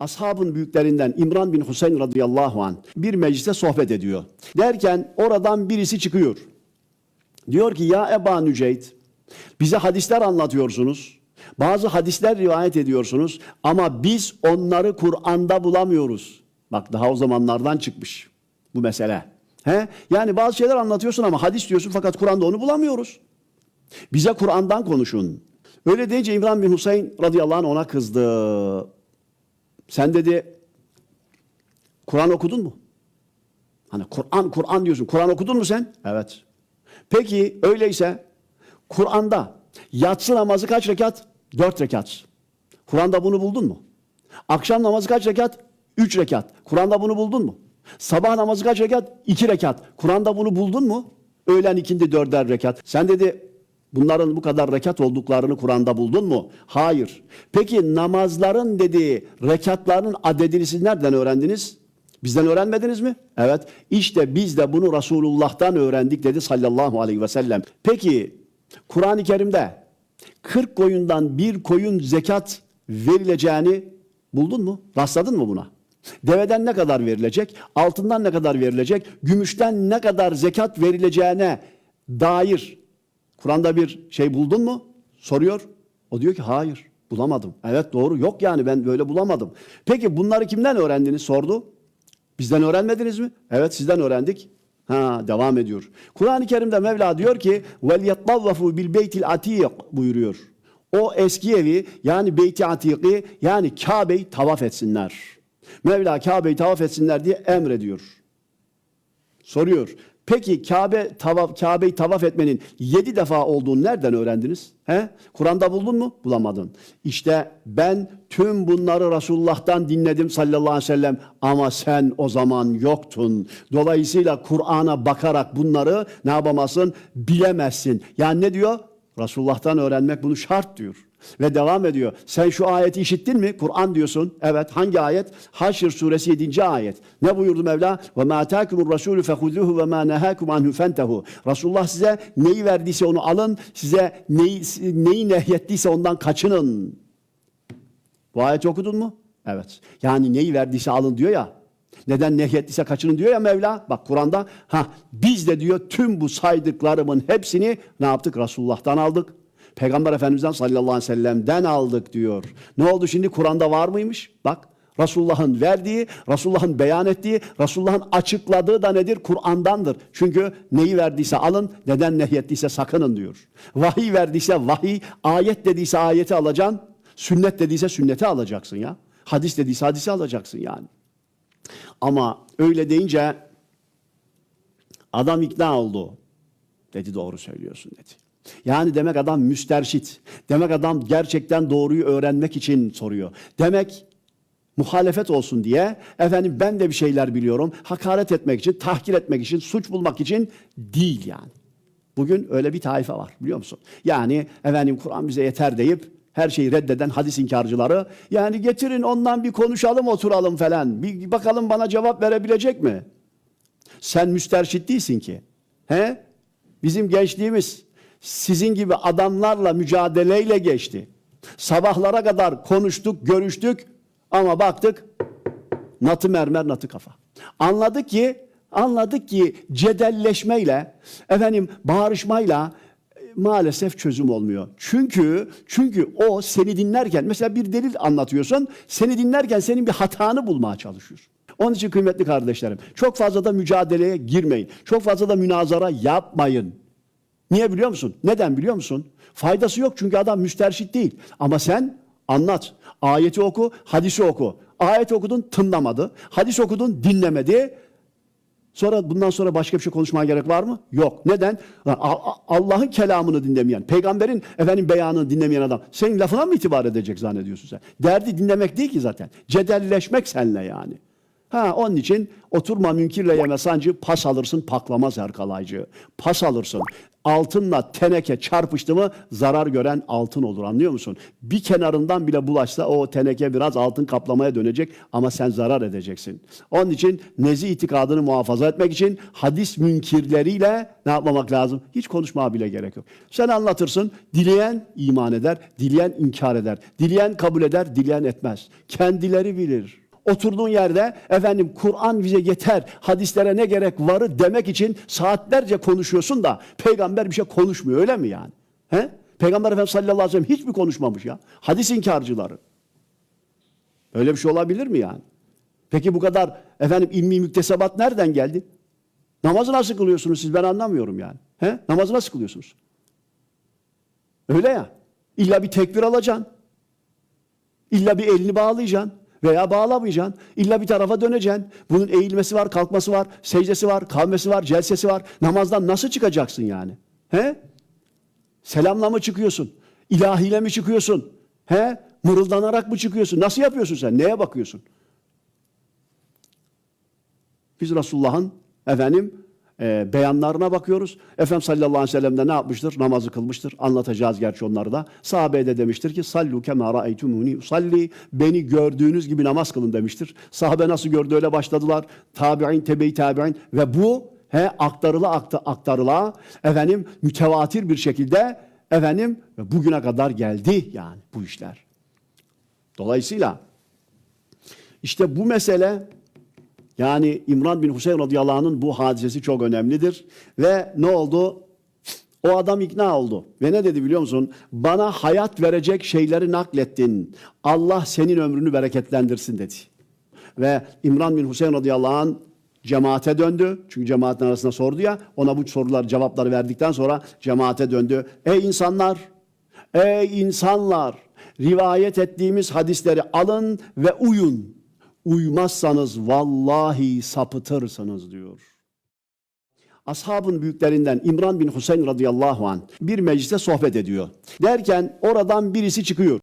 ashabın büyüklerinden İmran bin Hüseyin radıyallahu an bir mecliste sohbet ediyor. Derken oradan birisi çıkıyor. Diyor ki ya Eba Nüceyt bize hadisler anlatıyorsunuz. Bazı hadisler rivayet ediyorsunuz ama biz onları Kur'an'da bulamıyoruz. Bak daha o zamanlardan çıkmış bu mesele. He? Yani bazı şeyler anlatıyorsun ama hadis diyorsun fakat Kur'an'da onu bulamıyoruz. Bize Kur'an'dan konuşun. Öyle deyince İmran bin Hüseyin radıyallahu anh ona kızdı. Sen dedi Kur'an okudun mu? Hani Kur'an Kur'an diyorsun. Kur'an okudun mu sen? Evet. Peki öyleyse Kur'an'da yatsı namazı kaç rekat? Dört rekat. Kur'an'da bunu buldun mu? Akşam namazı kaç rekat? Üç rekat. Kur'an'da bunu buldun mu? Sabah namazı kaç rekat? İki rekat. Kur'an'da bunu buldun mu? Öğlen ikindi dörder rekat. Sen dedi bunların bu kadar rekat olduklarını Kur'an'da buldun mu? Hayır. Peki namazların dediği rekatların adedini siz nereden öğrendiniz? Bizden öğrenmediniz mi? Evet. İşte biz de bunu Resulullah'tan öğrendik dedi sallallahu aleyhi ve sellem. Peki Kur'an-ı Kerim'de 40 koyundan bir koyun zekat verileceğini buldun mu? Rastladın mı buna? Deveden ne kadar verilecek? Altından ne kadar verilecek? Gümüşten ne kadar zekat verileceğine dair Kur'an'da bir şey buldun mu? Soruyor. O diyor ki hayır bulamadım. Evet doğru yok yani ben böyle bulamadım. Peki bunları kimden öğrendiniz sordu. Bizden öğrenmediniz mi? Evet sizden öğrendik. Ha devam ediyor. Kur'an-ı Kerim'de Mevla diyor ki vel yattavvafu bil beytil atik buyuruyor. O eski evi yani beyti atiki yani Kabe'yi tavaf etsinler. Mevla Kabe'yi tavaf etsinler diye emrediyor. Soruyor. Peki Kabe tavaf Kabe'yi tavaf etmenin yedi defa olduğunu nereden öğrendiniz? He? Kur'an'da buldun mu? Bulamadın. İşte ben tüm bunları Resulullah'tan dinledim sallallahu aleyhi ve sellem ama sen o zaman yoktun. Dolayısıyla Kur'an'a bakarak bunları ne yapamazsın? Bilemezsin. Yani ne diyor? Resulullah'tan öğrenmek bunu şart diyor. Ve devam ediyor. Sen şu ayeti işittin mi? Kur'an diyorsun. Evet. Hangi ayet? Haşr suresi 7. ayet. Ne buyurdu Mevla? Ve ma atakumur rasulü fehuzuhu ve ma nehakum anhu fentehu. Resulullah size neyi verdiyse onu alın. Size neyi, neyi nehyettiyse ondan kaçının. Bu ayeti okudun mu? Evet. Yani neyi verdiyse alın diyor ya. Neden nehyettiyse kaçının diyor ya Mevla. Bak Kur'an'da ha biz de diyor tüm bu saydıklarımın hepsini ne yaptık? Resulullah'tan aldık. Peygamber Efendimiz'den sallallahu aleyhi ve sellem'den aldık diyor. Ne oldu şimdi Kur'an'da var mıymış? Bak Resulullah'ın verdiği, Resulullah'ın beyan ettiği, Resulullah'ın açıkladığı da nedir? Kur'an'dandır. Çünkü neyi verdiyse alın, neden nehyettiyse sakının diyor. Vahiy verdiyse vahiy, ayet dediyse ayeti alacaksın, sünnet dediyse sünneti alacaksın ya. Hadis dediyse hadisi alacaksın yani. Ama öyle deyince adam ikna oldu. Dedi doğru söylüyorsun dedi. Yani demek adam müsterşit. Demek adam gerçekten doğruyu öğrenmek için soruyor. Demek muhalefet olsun diye efendim ben de bir şeyler biliyorum. Hakaret etmek için, tahkir etmek için, suç bulmak için değil yani. Bugün öyle bir taife var biliyor musun? Yani efendim Kur'an bize yeter deyip her şeyi reddeden hadis inkarcıları yani getirin ondan bir konuşalım oturalım falan. Bir bakalım bana cevap verebilecek mi? Sen müsterşit değilsin ki. He? Bizim gençliğimiz sizin gibi adamlarla mücadeleyle geçti. Sabahlara kadar konuştuk, görüştük ama baktık natı mermer natı kafa. Anladık ki anladık ki cedelleşmeyle efendim bağırışmayla maalesef çözüm olmuyor. Çünkü çünkü o seni dinlerken mesela bir delil anlatıyorsun. Seni dinlerken senin bir hatanı bulmaya çalışıyor. Onun için kıymetli kardeşlerim çok fazla da mücadeleye girmeyin. Çok fazla da münazara yapmayın. Niye biliyor musun? Neden biliyor musun? Faydası yok çünkü adam müsterşit değil. Ama sen anlat. Ayeti oku, hadisi oku. Ayet okudun tınlamadı. Hadis okudun dinlemedi. Sonra bundan sonra başka bir şey konuşmaya gerek var mı? Yok. Neden? Allah'ın kelamını dinlemeyen, peygamberin efendim beyanını dinlemeyen adam senin lafına mı itibar edecek zannediyorsun sen? Derdi dinlemek değil ki zaten. Cedelleşmek seninle yani. Ha onun için oturma münkirle yeme sancı pas alırsın paklamaz her kalaycı. Pas alırsın. Altınla teneke çarpıştı mı zarar gören altın olur anlıyor musun? Bir kenarından bile bulaşsa o teneke biraz altın kaplamaya dönecek ama sen zarar edeceksin. Onun için nezi itikadını muhafaza etmek için hadis münkirleriyle ne yapmamak lazım? Hiç konuşmaya bile gerek yok. Sen anlatırsın, dileyen iman eder, dileyen inkar eder, dileyen kabul eder, dileyen etmez. Kendileri bilir. Oturduğun yerde efendim Kur'an bize yeter, hadislere ne gerek varı demek için saatlerce konuşuyorsun da peygamber bir şey konuşmuyor öyle mi yani? He? Peygamber Efendimiz sallallahu aleyhi ve sellem hiç mi konuşmamış ya? Hadis inkarcıları. Öyle bir şey olabilir mi yani? Peki bu kadar efendim ilmi müktesebat nereden geldi? Namazı nasıl kılıyorsunuz siz ben anlamıyorum yani. He? Namazı nasıl kılıyorsunuz? Öyle ya. İlla bir tekbir alacaksın. İlla bir elini bağlayacaksın veya bağlamayacaksın. İlla bir tarafa döneceksin. Bunun eğilmesi var, kalkması var, secdesi var, kavmesi var, celsesi var. Namazdan nasıl çıkacaksın yani? He? Selamla mı çıkıyorsun? İlahiyle mi çıkıyorsun? He? Mırıldanarak mı çıkıyorsun? Nasıl yapıyorsun sen? Neye bakıyorsun? Biz Resulullah'ın efendim e, beyanlarına bakıyoruz. Efendimiz sallallahu aleyhi ve sellem de ne yapmıştır? Namazı kılmıştır. Anlatacağız gerçi onları da. Sahabe de demiştir ki sallu kema ra'eytumuni usalli beni gördüğünüz gibi namaz kılın demiştir. Sahabe nasıl gördü öyle başladılar. Tabi'in, tebe-i tabi'in ve bu he aktarıla akta, aktarıla efendim mütevatir bir şekilde efendim bugüne kadar geldi yani bu işler. Dolayısıyla işte bu mesele yani İmran bin Hüseyin radıyallahu anh'ın bu hadisesi çok önemlidir. Ve ne oldu? O adam ikna oldu. Ve ne dedi biliyor musun? Bana hayat verecek şeyleri naklettin. Allah senin ömrünü bereketlendirsin dedi. Ve İmran bin Hüseyin radıyallahu anh cemaate döndü. Çünkü cemaatin arasında sordu ya. Ona bu sorular cevapları verdikten sonra cemaate döndü. Ey insanlar! Ey insanlar! Rivayet ettiğimiz hadisleri alın ve uyun. Uymazsanız vallahi sapıtırsınız diyor. Ashabın büyüklerinden İmran bin Hüseyin radıyallahu an bir mecliste sohbet ediyor. Derken oradan birisi çıkıyor.